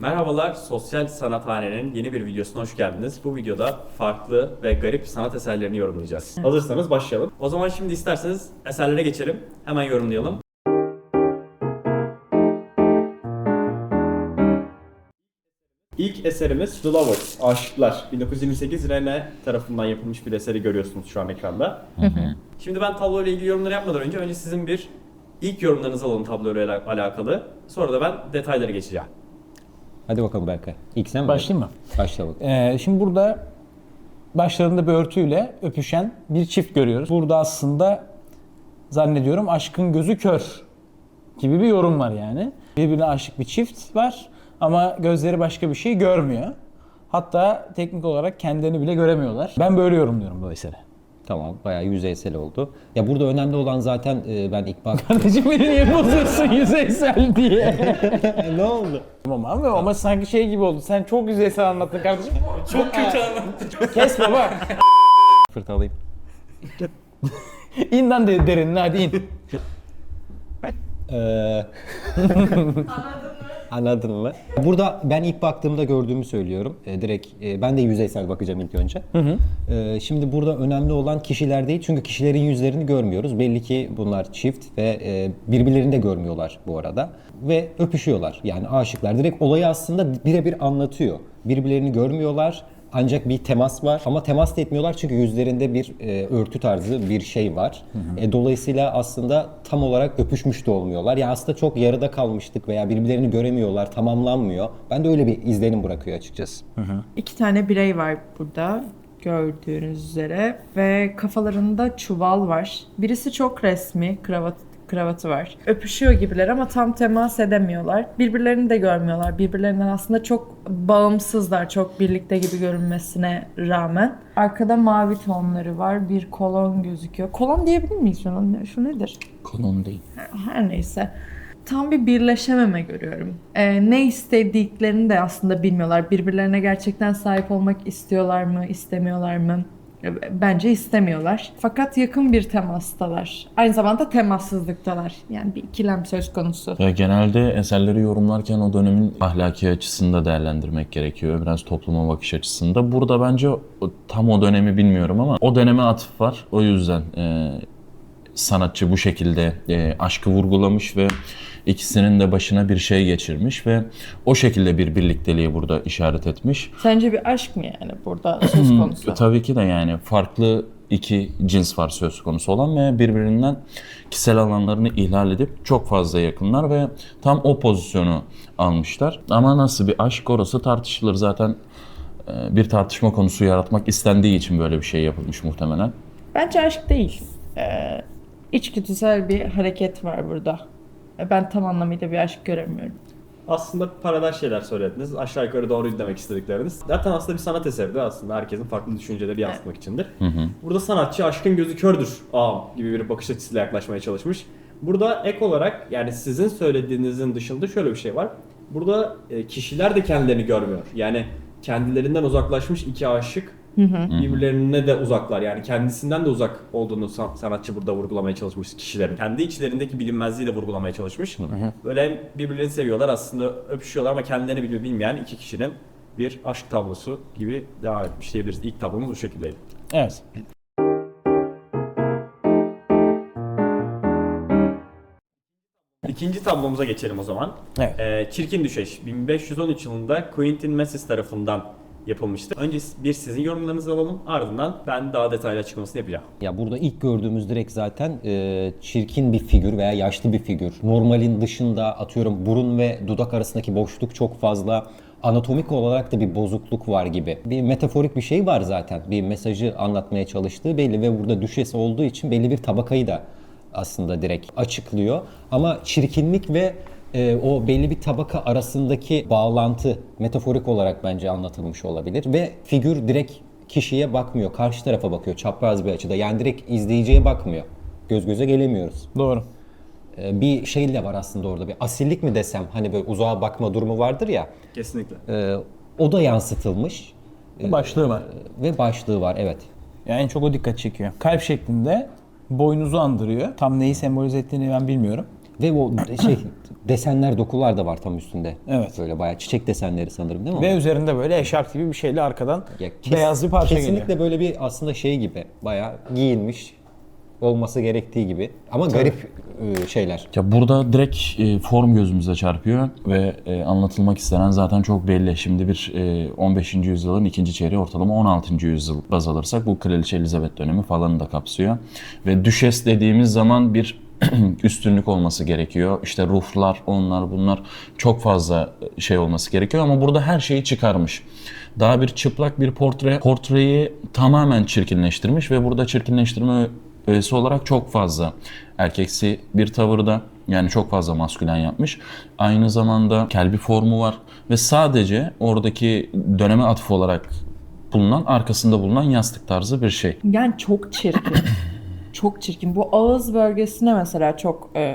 Merhabalar, Sosyal Sanathane'nin yeni bir videosuna hoş geldiniz. Bu videoda farklı ve garip sanat eserlerini yorumlayacağız. Hazırsanız başlayalım. O zaman şimdi isterseniz eserlere geçelim. Hemen yorumlayalım. İlk eserimiz The Lovers, Aşıklar. 1928 Rene tarafından yapılmış bir eseri görüyorsunuz şu an ekranda. Şimdi ben tabloyla ilgili yorumları yapmadan önce önce sizin bir ilk yorumlarınızı alalım tabloyla ala- alakalı. Sonra da ben detaylara geçeceğim. Hadi bakalım Berkay. İlk sen mi? Başlayayım mı? Başla bakalım. Ee, şimdi burada başlarında bir örtüyle öpüşen bir çift görüyoruz. Burada aslında zannediyorum aşkın gözü kör gibi bir yorum var yani. Birbirine aşık bir çift var ama gözleri başka bir şey görmüyor. Hatta teknik olarak kendilerini bile göremiyorlar. Ben böyle yorumluyorum bu eseri. Tamam bayağı yüzeysel oldu. Ya burada önemli olan zaten e, ben ilk bak... Kardeşim beni niye bozuyorsun yüzeysel diye. ne oldu? ama, ama, ama sanki şey gibi oldu. Sen çok yüzeysel anlattın kardeşim. Çok kötü anlattın. Kes baba. Fırtalayayım. İn lan de- derinine hadi in. Ee... Anladın mı? Burada ben ilk baktığımda gördüğümü söylüyorum. E, direkt e, ben de yüzeysel bakacağım ilk önce. E, şimdi burada önemli olan kişiler değil çünkü kişilerin yüzlerini görmüyoruz. Belli ki bunlar çift ve e, birbirlerini de görmüyorlar bu arada ve öpüşüyorlar. Yani aşıklar. Direkt olayı aslında birebir anlatıyor. Birbirlerini görmüyorlar. Ancak bir temas var ama temas da etmiyorlar çünkü yüzlerinde bir e, örtü tarzı bir şey var. E, dolayısıyla aslında tam olarak öpüşmüş de olmuyorlar. Yani aslında çok yarıda kalmıştık veya birbirlerini göremiyorlar, tamamlanmıyor. Ben de öyle bir izlenim bırakıyor açıkçası. İki tane birey var burada gördüğünüz üzere ve kafalarında çuval var. Birisi çok resmi, kravat kravatı var. Öpüşüyor gibiler ama tam temas edemiyorlar. Birbirlerini de görmüyorlar. Birbirlerinden aslında çok bağımsızlar. Çok birlikte gibi görünmesine rağmen. Arkada mavi tonları var. Bir kolon gözüküyor. Kolon diyebilir miyiz şuna? Şu nedir? Konum değil. her neyse tam bir birleşememe görüyorum. Ee, ne istediklerini de aslında bilmiyorlar. Birbirlerine gerçekten sahip olmak istiyorlar mı, istemiyorlar mı? Bence istemiyorlar. Fakat yakın bir temastalar. Aynı zamanda temassızlıktalar. Yani bir ikilem söz konusu. Ya genelde eserleri yorumlarken o dönemin ahlaki açısında değerlendirmek gerekiyor. Biraz topluma bakış açısında. Burada bence tam o dönemi bilmiyorum ama o döneme atıf var. O yüzden e, sanatçı bu şekilde e, aşkı vurgulamış ve ikisinin de başına bir şey geçirmiş ve o şekilde bir birlikteliği burada işaret etmiş. Sence bir aşk mı yani burada söz konusu? Tabii ki de yani farklı iki cins var söz konusu olan ve birbirinden kişisel alanlarını ihlal edip çok fazla yakınlar ve tam o pozisyonu almışlar. Ama nasıl bir aşk orası tartışılır zaten e, bir tartışma konusu yaratmak istendiği için böyle bir şey yapılmış muhtemelen. Bence aşk değil. Ee, içgüdüsel bir hareket var burada. Ben tam anlamıyla bir aşk göremiyorum. Aslında paralel şeyler söylediniz. Aşağı yukarı doğruydu demek istedikleriniz. Zaten aslında bir sanat eseridir aslında. Herkesin farklı düşünceleri yansıtmak içindir. Burada sanatçı aşkın gözü kördür ağam gibi bir bakış açısıyla yaklaşmaya çalışmış. Burada ek olarak yani sizin söylediğinizin dışında şöyle bir şey var. Burada e, kişiler de kendilerini görmüyor. Yani kendilerinden uzaklaşmış iki aşık birbirlerine de uzaklar. Yani kendisinden de uzak olduğunu san- sanatçı burada vurgulamaya çalışmış kişilerin. Kendi içlerindeki bilinmezliği de vurgulamaya çalışmış. Böyle hem birbirlerini seviyorlar aslında öpüşüyorlar ama kendilerini bile bilmeyen iki kişinin bir aşk tablosu gibi devam etmiş diyebiliriz. İlk tablomuz bu şekildeydi. Evet. İkinci tablomuza geçelim o zaman. Evet. Ee, Çirkin Düşeş 1513 yılında Quentin Messis tarafından yapılmıştı. Önce bir sizin yorumlarınızı alalım ardından ben daha detaylı açıklamasını yapacağım. Ya burada ilk gördüğümüz direkt zaten e, çirkin bir figür veya yaşlı bir figür. Normalin dışında atıyorum burun ve dudak arasındaki boşluk çok fazla. Anatomik olarak da bir bozukluk var gibi. Bir metaforik bir şey var zaten. Bir mesajı anlatmaya çalıştığı belli ve burada düşesi olduğu için belli bir tabakayı da aslında direkt açıklıyor. Ama çirkinlik ve e, o belli bir tabaka arasındaki bağlantı metaforik olarak bence anlatılmış olabilir. Ve figür direkt kişiye bakmıyor, karşı tarafa bakıyor çapraz bir açıda. Yani direkt izleyiciye bakmıyor. Göz göze gelemiyoruz. Doğru. Ee, bir şey de var aslında orada bir asillik mi desem hani böyle uzağa bakma durumu vardır ya. Kesinlikle. e, o da yansıtılmış Başlığı var. ve başlığı var evet. Yani en çok o dikkat çekiyor. Kalp şeklinde boynuzu andırıyor. Tam neyi sembolize ettiğini ben bilmiyorum. Ve o şey desenler, dokular da var tam üstünde. Evet. Böyle bayağı çiçek desenleri sanırım değil mi? Ve üzerinde böyle eşarp gibi bir şeyle arkadan Ya kes- beyaz bir parça Kesinlikle geliyor. böyle bir aslında şey gibi bayağı giyinmiş olması gerektiği gibi ama garip e, şeyler. Ya burada direkt e, form gözümüze çarpıyor ve e, anlatılmak istenen zaten çok belli. Şimdi bir e, 15. yüzyılın ikinci çeyreği ortalama 16. yüzyıl baz alırsak bu Kraliçe Elizabeth dönemi falanı da kapsıyor. Ve düşes dediğimiz zaman bir üstünlük olması gerekiyor. İşte ruhlar, onlar bunlar çok fazla şey olması gerekiyor ama burada her şeyi çıkarmış. Daha bir çıplak bir portre, portreyi tamamen çirkinleştirmiş ve burada çirkinleştirme öğesi olarak çok fazla erkeksi bir tavırda yani çok fazla maskülen yapmış. Aynı zamanda kelbi formu var ve sadece oradaki döneme atıf olarak bulunan arkasında bulunan yastık tarzı bir şey. Yani çok çirkin. çok çirkin. Bu ağız bölgesine mesela çok e,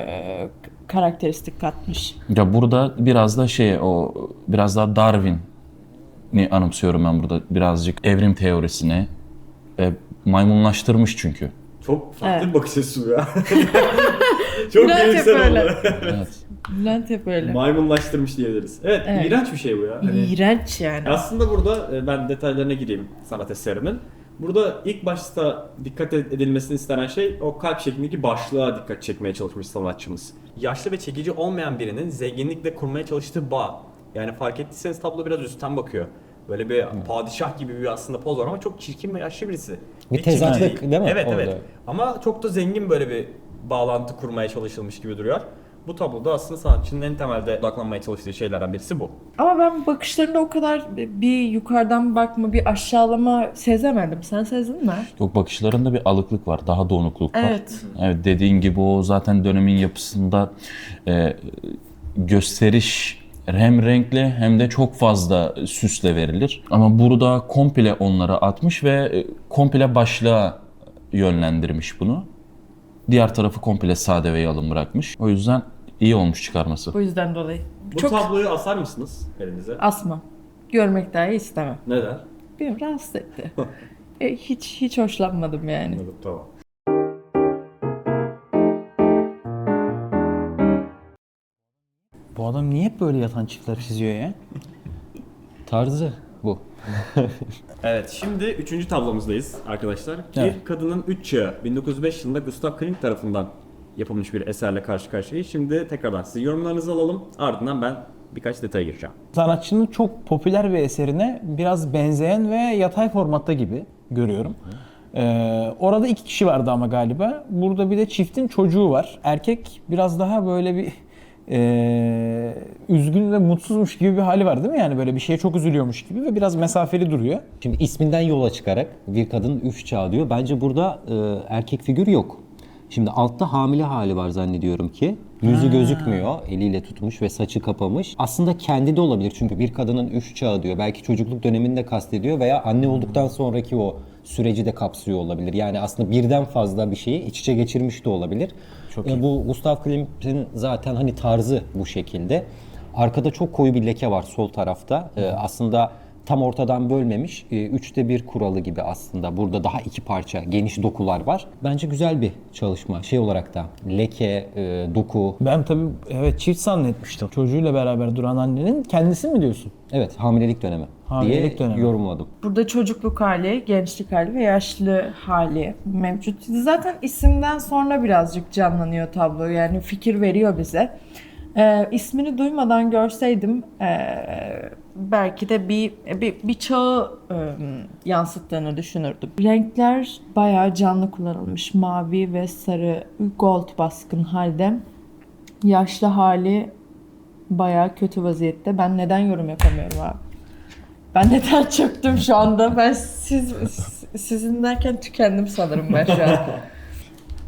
karakteristik katmış. Ya burada biraz da şey o biraz daha Darwin'i anımsıyorum ben burada birazcık evrim teorisini e, maymunlaştırmış çünkü. Çok farklı Evet. bir bakış açısı ya. Çok Bülent hep bilimsel öyle. oldu. Evet. Bülent hep öyle. Maymunlaştırmış diyebiliriz. Evet, Evet. iğrenç bir şey bu ya. Hani İğrenç yani. aslında burada e, ben detaylarına gireyim sanat eserinin. Burada ilk başta dikkat edilmesini istenen şey o kalp şeklindeki başlığa dikkat çekmeye çalışmış sanatçımız. Yaşlı ve çekici olmayan birinin zenginlikle kurmaya çalıştığı bağ. Yani fark ettiyseniz tablo biraz üstten bakıyor. Böyle bir padişah gibi bir aslında poz var ama çok çirkin ve yaşlı birisi. Bir Hiç tezatlık değil mi Evet orada? evet. Ama çok da zengin böyle bir bağlantı kurmaya çalışılmış gibi duruyor. Bu tabloda aslında sanatçının en temelde odaklanmaya çalıştığı şeylerden birisi bu. Ama ben bakışlarında o kadar bir yukarıdan bakma, bir aşağılama sezemedim. Sen sezdin mi? Yok bakışlarında bir alıklık var, daha donukluk var. Evet. Evet dediğin gibi o zaten dönemin yapısında e, gösteriş hem renkli hem de çok fazla süsle verilir. Ama burada komple onları atmış ve e, komple başlığa yönlendirmiş bunu. Diğer tarafı komple sade ve yalın bırakmış. O yüzden iyi olmuş çıkarması. Bu yüzden dolayı. Bu Çok tabloyu asar mısınız elinize? asma. Görmek dahi istemem. Neden? Beni rahatsız etti. E, hiç hiç hoşlanmadım yani. Anladım, tamam. Bu adam niye hep böyle yatan çiftler çiziyor ya? Tarzı bu. Evet şimdi üçüncü tablomuzdayız arkadaşlar. Evet. Bir kadının üç çağı 1905 yılında Gustav Klimt tarafından yapılmış bir eserle karşı karşıyayız. Şimdi tekrardan sizin yorumlarınızı alalım. Ardından ben birkaç detaya gireceğim. Sanatçının çok popüler bir eserine biraz benzeyen ve yatay formatta gibi görüyorum. Ee, orada iki kişi vardı ama galiba. Burada bir de çiftin çocuğu var. Erkek biraz daha böyle bir ee, üzgün ve mutsuzmuş gibi bir hali var değil mi? Yani böyle bir şeye çok üzülüyormuş gibi ve biraz mesafeli duruyor. Şimdi isminden yola çıkarak bir kadın üç çağ diyor. Bence burada e, erkek figür yok. Şimdi altta hamile hali var zannediyorum ki. Yüzü gözükmüyor. Eliyle tutmuş ve saçı kapamış. Aslında kendi de olabilir çünkü bir kadının üç çağı diyor. Belki çocukluk dönemini de kastediyor veya anne olduktan sonraki o süreci de kapsıyor olabilir. Yani aslında birden fazla bir şeyi iç içe geçirmiş de olabilir. Çok E, iyi. bu Gustav Klimt'in zaten hani tarzı bu şekilde. Arkada çok koyu bir leke var sol tarafta. Ee, aslında tam ortadan bölmemiş. Ee, üçte bir kuralı gibi aslında. Burada daha iki parça, geniş dokular var. Bence güzel bir çalışma. Şey olarak da leke, e, doku. Ben tabii evet çift zannetmiştim. Çocuğuyla beraber duran annenin kendisi mi diyorsun? Evet, hamilelik dönemi Hamilelik diye dönemi. yorumladım. Burada çocukluk hali, gençlik hali ve yaşlı hali mevcut. Zaten isimden sonra birazcık canlanıyor tablo. Yani fikir veriyor bize. Ee, ismini duymadan görseydim ee, belki de bir bir, bir çağı ee, yansıttığını düşünürdüm. Renkler bayağı canlı kullanılmış. Mavi ve sarı gold baskın halde. Yaşlı hali bayağı kötü vaziyette. Ben neden yorum yapamıyorum abi? Ben neden çöktüm şu anda? Ben siz sizin derken tükendim sanırım ben şu an.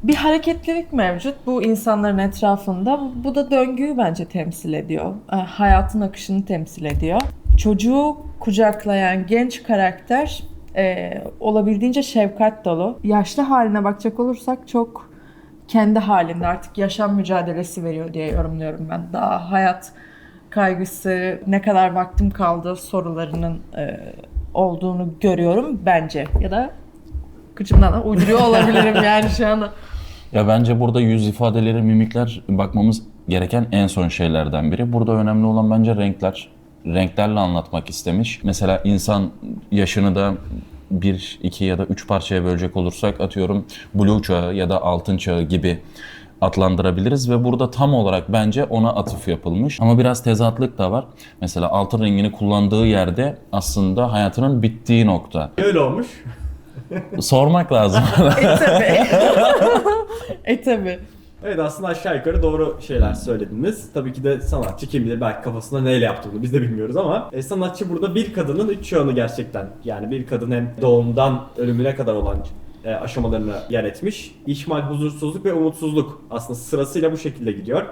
Bir hareketlilik mevcut bu insanların etrafında. Bu da döngüyü bence temsil ediyor. E, Hayatın akışını temsil ediyor. Çocuğu kucaklayan genç karakter e, olabildiğince şefkat dolu. Yaşlı haline bakacak olursak çok kendi halinde artık yaşam mücadelesi veriyor diye yorumluyorum ben. Daha hayat kaygısı, ne kadar vaktim kaldı sorularının e, olduğunu görüyorum bence. Ya da kıçımdan da uyduruyor olabilirim yani şu anda. Ya bence burada yüz ifadeleri, mimikler bakmamız gereken en son şeylerden biri. Burada önemli olan bence renkler. Renklerle anlatmak istemiş. Mesela insan yaşını da bir, iki ya da üç parçaya bölecek olursak atıyorum Blue çağı ya da Altın çağı gibi adlandırabiliriz ve burada tam olarak bence ona atıf yapılmış. Ama biraz tezatlık da var. Mesela altın rengini kullandığı yerde aslında hayatının bittiği nokta. Öyle olmuş. Sormak lazım. E tabi. e tabi. Evet aslında aşağı yukarı doğru şeyler söylediniz. Tabii ki de sanatçı kim bilir belki kafasında neyle yaptığını biz de bilmiyoruz ama e, sanatçı burada bir kadının üç çağını gerçekten yani bir kadın hem doğumdan ölümüne kadar olan e, aşamalarını yer etmiş. İhmal, huzursuzluk ve umutsuzluk aslında sırasıyla bu şekilde gidiyor.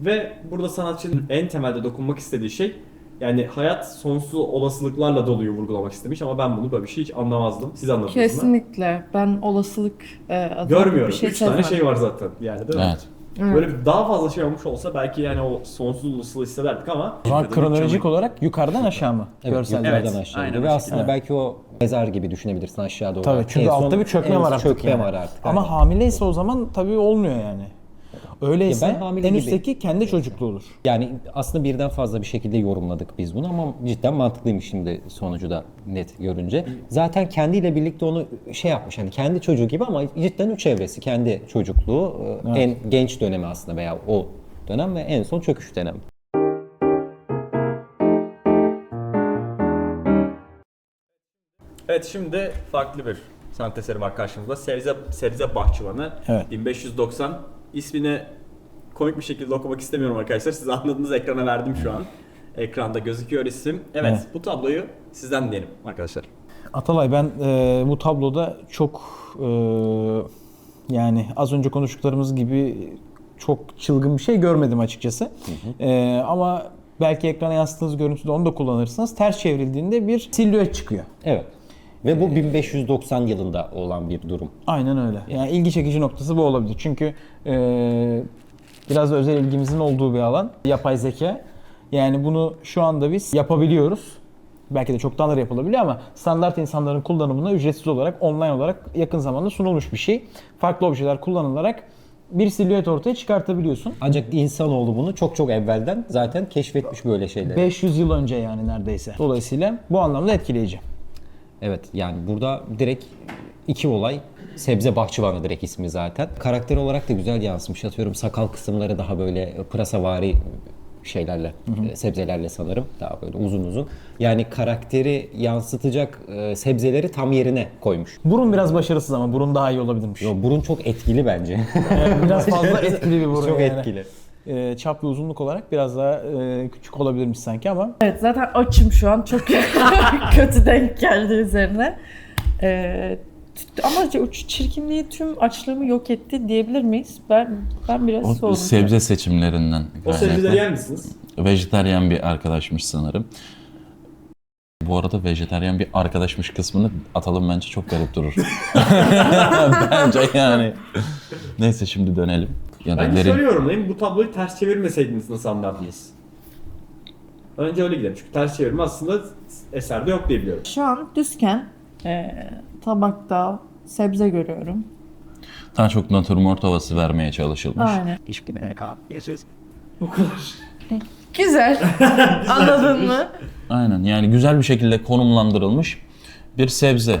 Ve burada sanatçının en temelde dokunmak istediği şey yani hayat sonsuz olasılıklarla doluyu vurgulamak istemiş ama ben bunu böyle bir şey hiç anlamazdım. Siz anladınız mı? Kesinlikle. Ben olasılık e, adına Görmüyorum. bir şey Üç tane şey var zaten yani değil mi? evet. Böyle daha fazla şey olmuş olsa belki yani o sonsuz ulusal hissederdik ama O zaman kronolojik olarak yukarıdan aşağı mı? Evet, Görsel. yukarıdan Evet, aşağı aynen gidiyor. o Ve aslında şekilde. belki o mezar gibi düşünebilirsin aşağı doğru. Tabii çünkü En son- altta bir çökme en var artık. Çökme yani. var artık. Ama hamileyse o zaman tabii olmuyor yani. Öyleyse ben hamile en gibi- üstteki kendi çocukluğu olur. Yani aslında birden fazla bir şekilde yorumladık biz bunu ama cidden mantıklıymış şimdi sonucu da net görünce. Zaten kendiyle birlikte onu şey yapmış hani kendi çocuğu gibi ama cidden üç evresi kendi çocukluğu e, en genç dönemi aslında veya o dönem ve en son çöküş dönemi. Evet şimdi farklı bir sanat eseri var karşımızda. Serize, Serize Bahçıvanı. Evet. 1590. İsmini komik bir şekilde okumak istemiyorum arkadaşlar. Siz anladınız ekrana verdim şu an. Ekranda gözüküyor isim. Evet, Evet. bu tabloyu sizden dinleyelim arkadaşlar. Atalay ben e, bu tabloda çok e, yani az önce konuştuklarımız gibi çok çılgın bir şey görmedim açıkçası. E, ama belki ekrana yansıttığınız görüntüde onu da kullanırsınız. Ters çevrildiğinde bir silüet çıkıyor. Evet. Ve bu 1590 yılında olan bir durum. Aynen öyle. Yani ilgi çekici noktası bu olabilir. Çünkü e, biraz da özel ilgimizin olduğu bir alan. Yapay zeka. Yani bunu şu anda biz yapabiliyoruz. Belki de çoktandır yapılabiliyor ama standart insanların kullanımına ücretsiz olarak, online olarak yakın zamanda sunulmuş bir şey. Farklı objeler kullanılarak bir silüet ortaya çıkartabiliyorsun. Ancak insanoğlu bunu çok çok evvelden zaten keşfetmiş böyle şeyleri. 500 yıl önce yani neredeyse. Dolayısıyla bu anlamda etkileyici. Evet yani burada direkt iki olay. Sebze bahçıvanı direkt ismi zaten. Karakter olarak da güzel yansımış. Atıyorum sakal kısımları daha böyle pırasavari şeylerle, e, sebzelerle sanırım. Daha böyle uzun uzun. Yani karakteri yansıtacak e, sebzeleri tam yerine koymuş. Burun biraz başarısız ama burun daha iyi olabilirmiş. Yo, burun çok etkili bence. biraz fazla etkili bir burun çok yani. etkili. Ee, çap ve uzunluk olarak biraz daha e, küçük olabilirmiş sanki ama Evet zaten açım şu an çok kötü denk geldi üzerine. T- ama o çirkinliği tüm açlığımı yok etti diyebilir miyiz? Ben ben biraz O soğudum. sebze seçimlerinden O sebzeleri yer misiniz? Vejetaryen bir arkadaşmış sanırım. Bu arada vejetaryen bir arkadaşmış kısmını atalım bence çok garip durur. bence yani. Neyse şimdi dönelim. Ya da Ben derin- şöyle yorumlayayım. Bu tabloyu ters çevirmeseydiniz nasıl anlardınız? Önce öyle gidelim. Çünkü ters çevirme aslında eserde yok diye biliyorum. Şu an düzken e, tabakta sebze görüyorum. Daha çok natürmort havası vermeye çalışılmış. Aynen. Güzel. Anladın mı? Aynen yani güzel bir şekilde konumlandırılmış bir sebze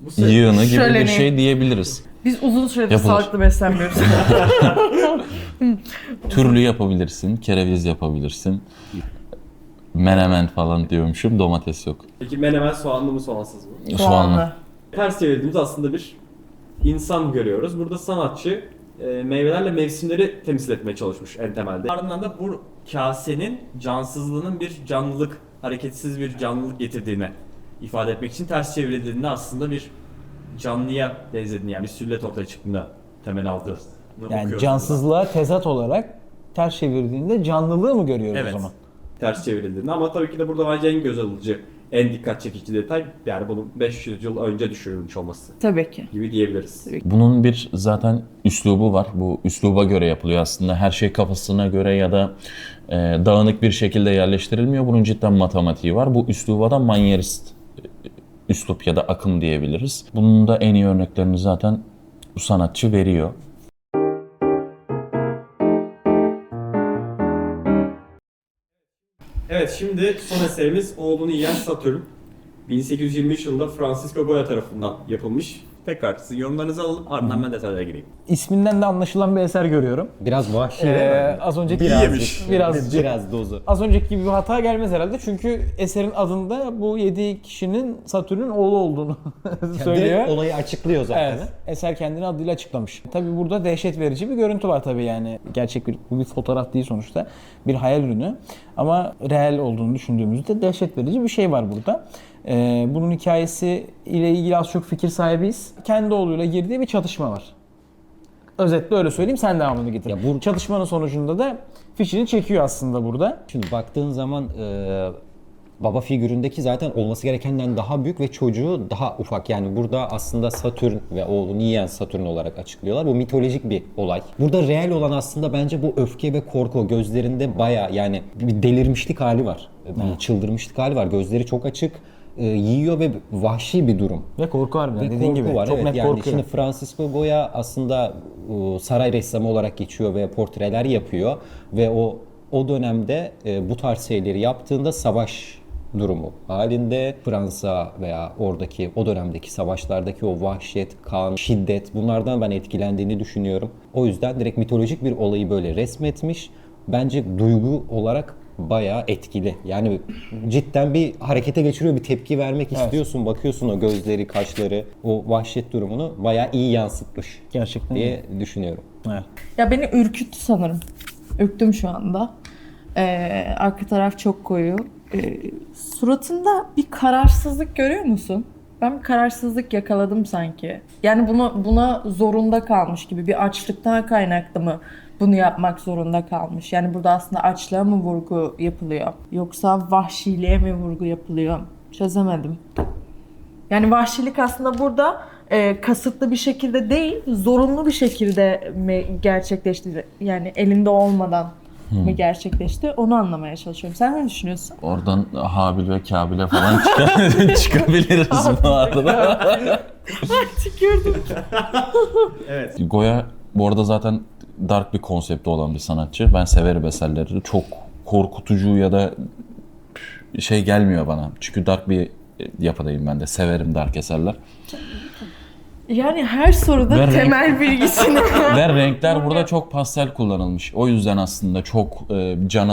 Bu se- yığını gibi Şöleni. bir şey diyebiliriz. Biz uzun süredir Yapılır. sağlıklı beslenmiyoruz. Türlü yapabilirsin, kereviz yapabilirsin. Menemen falan diyormuşum, domates yok. Peki menemen soğanlı mı soğansız mı? Soğanlı. Ters çevirdiğimiz aslında bir insan görüyoruz. Burada sanatçı e, meyvelerle mevsimleri temsil etmeye çalışmış en temelde. Ardından da bu kasenin cansızlığının bir canlılık, hareketsiz bir canlılık getirdiğini ifade etmek için ters çevrildiğinde aslında bir canlıya benzediğini yani bir süllet ortaya çıktığını temel aldı. yani cansızlığa tezat olarak ters çevirdiğinde canlılığı mı görüyoruz Evet. o zaman? Ters çevrildiğinde ama tabii ki de burada bence en göz alıcı, en dikkat çekici detay yani bunun 500 yıl önce düşürülmüş olması Tabii ki. gibi diyebiliriz. Bunun bir zaten üslubu var. Bu üsluba göre yapılıyor aslında. Her şey kafasına göre ya da e, dağınık bir şekilde yerleştirilmiyor. Bunun cidden matematiği var. Bu üsluba da manyerist e, üslup ya da akım diyebiliriz. Bunun da en iyi örneklerini zaten bu sanatçı veriyor. Evet şimdi son eserimiz Oğlunu Yiyen Satürn. 1823 yılında Francisco Goya tarafından yapılmış. Tekrar sizin yorumlarınızı alalım ardından ben detaylara gireyim. İsminden de anlaşılan bir eser görüyorum. Biraz vahşi Ee, az önceki Birazcık. Biraz- biraz dozu. Az önceki gibi bir hata gelmez herhalde çünkü eserin adında bu 7 kişinin Satürn'ün oğlu olduğunu söylüyor. Direkt olayı açıklıyor zaten. Evet, eser kendini adıyla açıklamış. Tabii burada dehşet verici bir görüntü var tabii yani. Gerçek bir, bu bir fotoğraf değil sonuçta. Bir hayal ürünü. Ama reel olduğunu düşündüğümüzde dehşet verici bir şey var burada. Ee, bunun hikayesi ile ilgili az çok fikir sahibiyiz. Kendi oğluyla girdiği bir çatışma var. Özetle öyle söyleyeyim sen devamını getir. Ya bu- Çatışmanın sonucunda da fişini çekiyor aslında burada. Şimdi baktığın zaman e, baba figüründeki zaten olması gerekenden daha büyük ve çocuğu daha ufak. Yani burada aslında Satürn ve oğlunu yiyen Satürn olarak açıklıyorlar. Bu mitolojik bir olay. Burada reel olan aslında bence bu öfke ve korku gözlerinde baya yani bir delirmişlik hali var. Bir çıldırmışlık hali var. Gözleri çok açık. E, yiyor ve vahşi bir durum. Ve korku harbiden Bir dediğin korku gibi. var. Çok evet. net yani korkuyor. şimdi Francisco Goya aslında e, saray ressamı olarak geçiyor ve portreler yapıyor ve o o dönemde e, bu tarz şeyleri yaptığında savaş durumu halinde Fransa veya oradaki o dönemdeki savaşlardaki o vahşet, kan, şiddet bunlardan ben etkilendiğini düşünüyorum. O yüzden direkt mitolojik bir olayı böyle resmetmiş. Bence duygu olarak bayağı etkili. Yani cidden bir harekete geçiriyor, bir tepki vermek istiyorsun. Bakıyorsun o gözleri, kaşları, o vahşet durumunu bayağı iyi yansıtmış Gerçekten diye düşünüyorum. Evet. Ya beni ürküttü sanırım. Ürktüm şu anda. Ee, arka taraf çok koyu. Ee, suratında bir kararsızlık görüyor musun? Ben bir kararsızlık yakaladım sanki. Yani buna buna zorunda kalmış gibi bir açlıktan kaynaklı mı bunu yapmak zorunda kalmış? Yani burada aslında açlığa mı vurgu yapılıyor? Yoksa vahşiliğe mi vurgu yapılıyor? Çözemedim. Yani vahşilik aslında burada e, kasıtlı bir şekilde değil, zorunlu bir şekilde mi gerçekleşti? Yani elinde olmadan mı gerçekleşti? Onu anlamaya çalışıyorum. Sen ne düşünüyorsun? Oradan Habil ve Kabil'e falan çıka- çıkabiliriz bu arada. Tükürdüm. Evet. Goya bu arada zaten dark bir konsepti olan bir sanatçı. Ben severim eserleri. Çok korkutucu ya da şey gelmiyor bana. Çünkü dark bir yapıdayım ben de. Severim dark eserler. Yani her soruda Ve renk- temel bilgisini... Ve renkler burada çok pastel kullanılmış. O yüzden aslında çok e, can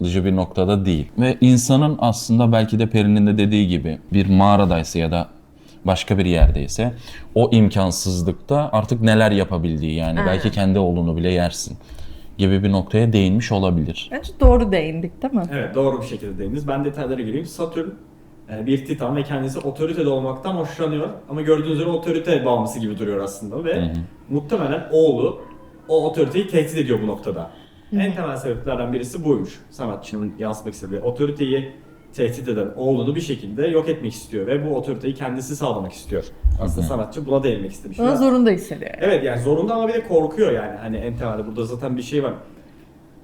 alıcı bir noktada değil. Ve insanın aslında belki de Peri'nin de dediği gibi bir mağaradaysa ya da başka bir yerdeyse o imkansızlıkta artık neler yapabildiği yani belki kendi oğlunu bile yersin gibi bir noktaya değinmiş olabilir. Bence doğru değindik değil mi? Evet doğru bir şekilde değindiniz. Ben detaylara gireyim. Satürn e, bir titan ve kendisi otoritede olmaktan hoşlanıyor. Ama gördüğünüz üzere otorite bağımlısı gibi duruyor aslında ve muhtemelen oğlu o otoriteyi tehdit ediyor bu noktada. En temel sebeplerden birisi buymuş. Sanatçının yansıtmak istediği. Otoriteyi tehdit eden oğlunu bir şekilde yok etmek istiyor ve bu otoriteyi kendisi sağlamak istiyor. Aslında sanatçı buna değinmek istemiş. Buna zorunda hissediyor. yani. Evet yani zorunda ama bir de korkuyor yani. Hani en temelde burada zaten bir şey var.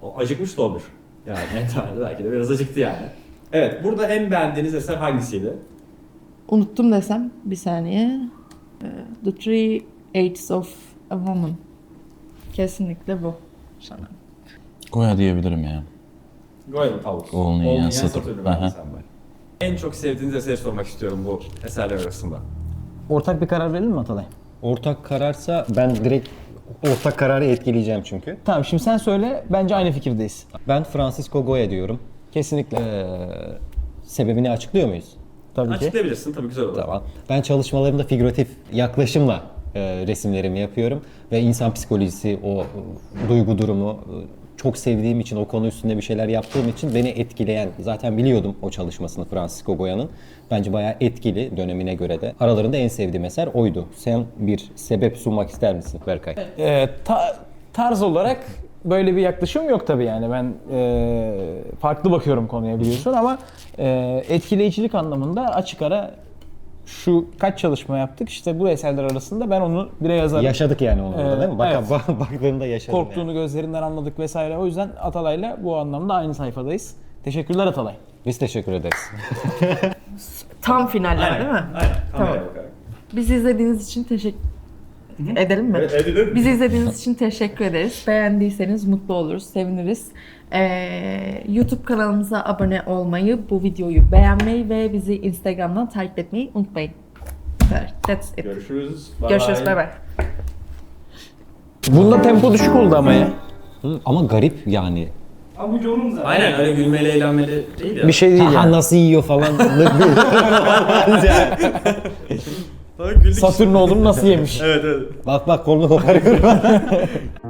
O acıkmış da olur. Yani en temelde belki de biraz acıktı yani. Evet burada en beğendiğiniz eser hangisiydi? Unuttum desem bir saniye. Ee, The Three Aids of a Woman. Kesinlikle bu sanırım. Goya diyebilirim ya. Goyalı Tavus. Aha. ben sen ben. En çok sevdiğiniz eseri sormak istiyorum bu eserler arasında. Ortak bir karar verelim mi Atalay? Ortak kararsa ben direkt ortak kararı etkileyeceğim çünkü. Tamam şimdi sen söyle bence aynı fikirdeyiz. Ben Francisco Goya diyorum. Kesinlikle. Ee, sebebini açıklıyor muyuz? Tabii ki. Açıklayabilirsin tabii güzel olur. Tamam. Ben çalışmalarımda figüratif yaklaşımla e, resimlerimi yapıyorum ve insan psikolojisi, o e, duygu durumu e, çok sevdiğim için, o konu üstünde bir şeyler yaptığım için beni etkileyen, zaten biliyordum o çalışmasını Francisco Goya'nın. Bence bayağı etkili dönemine göre de. Aralarında en sevdiğim eser oydu. Sen bir sebep sunmak ister misin Berkay? Ee, ta- tarz olarak böyle bir yaklaşım yok tabii yani ben e, farklı bakıyorum konuya biliyorsun ama e, etkileyicilik anlamında açık ara şu kaç çalışma yaptık işte bu eserler arasında ben onu bire yazarım. Yaşadık yani onu orada Ee, değil mi? Bak, evet. bak- baktığımda yaşadım Korktuğunu gözlerinden anladık vesaire. O yüzden Atalay'la bu anlamda aynı sayfadayız. Teşekkürler Atalay. yani. Biz teşekkür ederiz. Tam finaller değil mi? Aynen. Tamam. Bizi izlediğiniz için teşekkür Edelim mi? Evet, edelim. Bizi izlediğiniz için teşekkür ederiz. Beğendiyseniz mutlu oluruz, seviniriz. Ee, YouTube kanalımıza abone olmayı, bu videoyu beğenmeyi ve bizi Instagram'dan takip etmeyi unutmayın. That's it. Görüşürüz. Bye Görüşürüz. bye. Bay. Bunda tempo düşük oldu ama ya. Hı, Ama garip yani. Aynen öyle gülmeli eğlenmeli değil ya. Bir şey değil Aha yani. nasıl yiyor falan. Sonra güldük. Satürn oğlum nasıl yemiş? Evet evet. bak bak kolunu koparıyor.